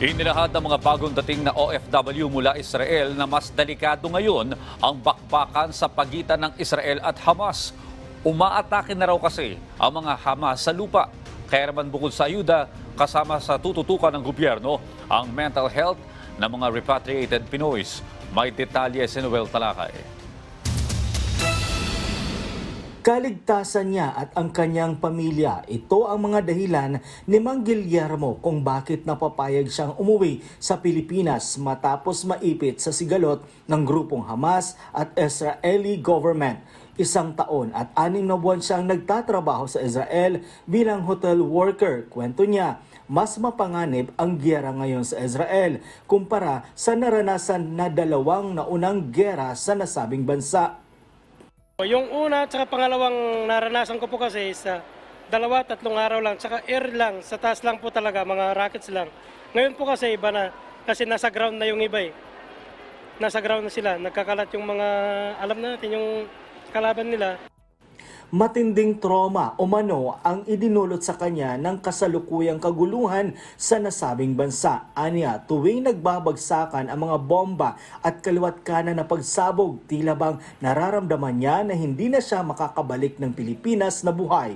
Inilahad ng mga bagong dating na OFW mula Israel na mas delikado ngayon ang bakbakan sa pagitan ng Israel at Hamas. Umaatake na raw kasi ang mga Hamas sa lupa. Kaya naman bukod sa ayuda, kasama sa tututukan ng gobyerno ang mental health ng mga repatriated Pinoys. May detalye si Noel Talakay. Kaligtasan niya at ang kanyang pamilya, ito ang mga dahilan ni Mang Guillermo kung bakit napapayag siyang umuwi sa Pilipinas matapos maipit sa sigalot ng grupong Hamas at Israeli government. Isang taon at anim na buwan siyang nagtatrabaho sa Israel bilang hotel worker. Kwento niya, mas mapanganib ang gyera ngayon sa Israel kumpara sa naranasan na dalawang naunang gyera sa nasabing bansa. Yung una at pangalawang naranasan ko po kasi sa dalawa, tatlong araw lang, tsaka air lang, sa taas lang po talaga, mga rockets lang. Ngayon po kasi iba na, kasi nasa ground na yung iba eh. Nasa ground na sila, nagkakalat yung mga, alam na natin yung kalaban nila. Matinding trauma o mano ang idinulot sa kanya ng kasalukuyang kaguluhan sa nasabing bansa. Anya, tuwing nagbabagsakan ang mga bomba at kaliwat kanan na pagsabog, tila bang nararamdaman niya na hindi na siya makakabalik ng Pilipinas na buhay.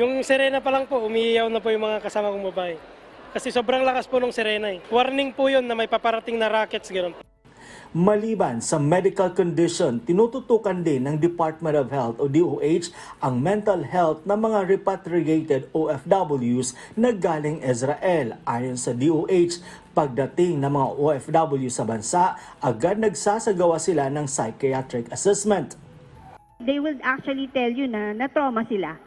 Yung sirena pa lang po, umiiyaw na po yung mga kasama kong babae. Kasi sobrang lakas po ng sirena eh. Warning po yun na may paparating na rockets, gano'n. Maliban sa medical condition, tinututukan din ng Department of Health o DOH ang mental health ng mga repatriated OFWs na galing Israel. Ayon sa DOH, pagdating ng mga OFW sa bansa, agad nagsasagawa sila ng psychiatric assessment. they will actually tell you na na-trauma sila.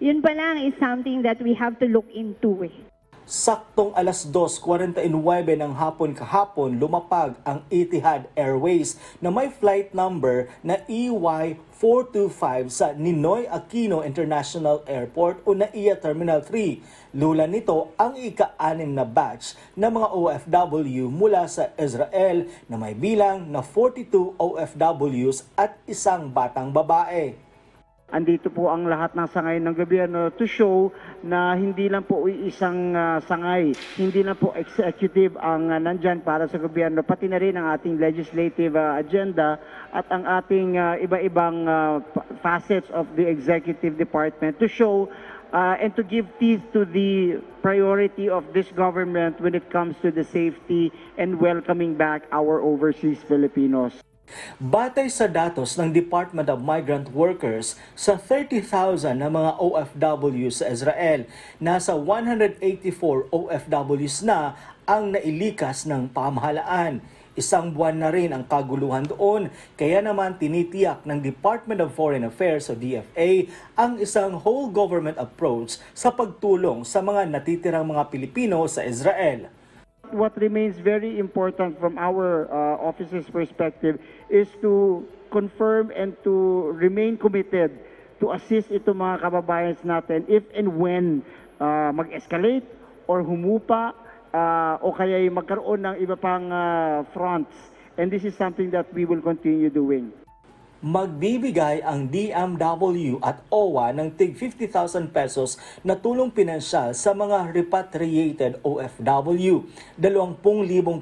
Yun pa lang is something that we have to look into eh. Saktong alas 2.49 ng hapon kahapon, lumapag ang Etihad Airways na may flight number na E EY425 sa Ninoy Aquino International Airport o NAIA Terminal 3. Lula nito ang ika-anim na batch ng mga OFW mula sa Israel na may bilang na 42 OFWs at isang batang babae. Andito po ang lahat ng sangay ng gobyerno to show na hindi lang po isang ah, sangay, hindi lang po executive ang ah, nandyan para sa gobyerno, pati na rin ang ating legislative ah, agenda at ang ating ah, iba-ibang fa- facets of the executive department to show uh, and to give teeth to the priority of this government when it comes to the safety and welcoming back our overseas Filipinos. Batay sa datos ng Department of Migrant Workers, sa 30,000 na mga OFW sa Israel, nasa 184 OFWs na ang nailikas ng pamahalaan. Isang buwan na rin ang kaguluhan doon, kaya naman tinitiyak ng Department of Foreign Affairs o DFA ang isang whole government approach sa pagtulong sa mga natitirang mga Pilipino sa Israel. what remains very important from our uh, office's perspective is to confirm and to remain committed to assist ito mga kababayan natin if and when uh, mag-escalate or humupa uh, o kaya magkaroon ng iba pang uh, fronts. And this is something that we will continue doing. Magbibigay ang DMW at OWA ng tig 50,000 pesos na tulong pinansyal sa mga repatriated OFW. 20,000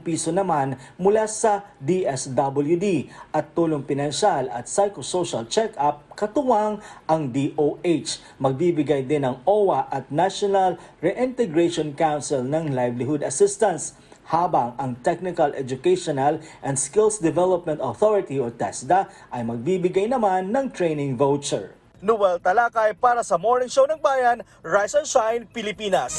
piso naman mula sa DSWD at tulong pinansyal at psychosocial check-up katuwang ang DOH. Magbibigay din ng OWA at National Reintegration Council ng livelihood assistance habang ang Technical Educational and Skills Development Authority o TESDA ay magbibigay naman ng training voucher. Noel Talakay para sa Morning Show ng Bayan, Rise and Shine, Pilipinas.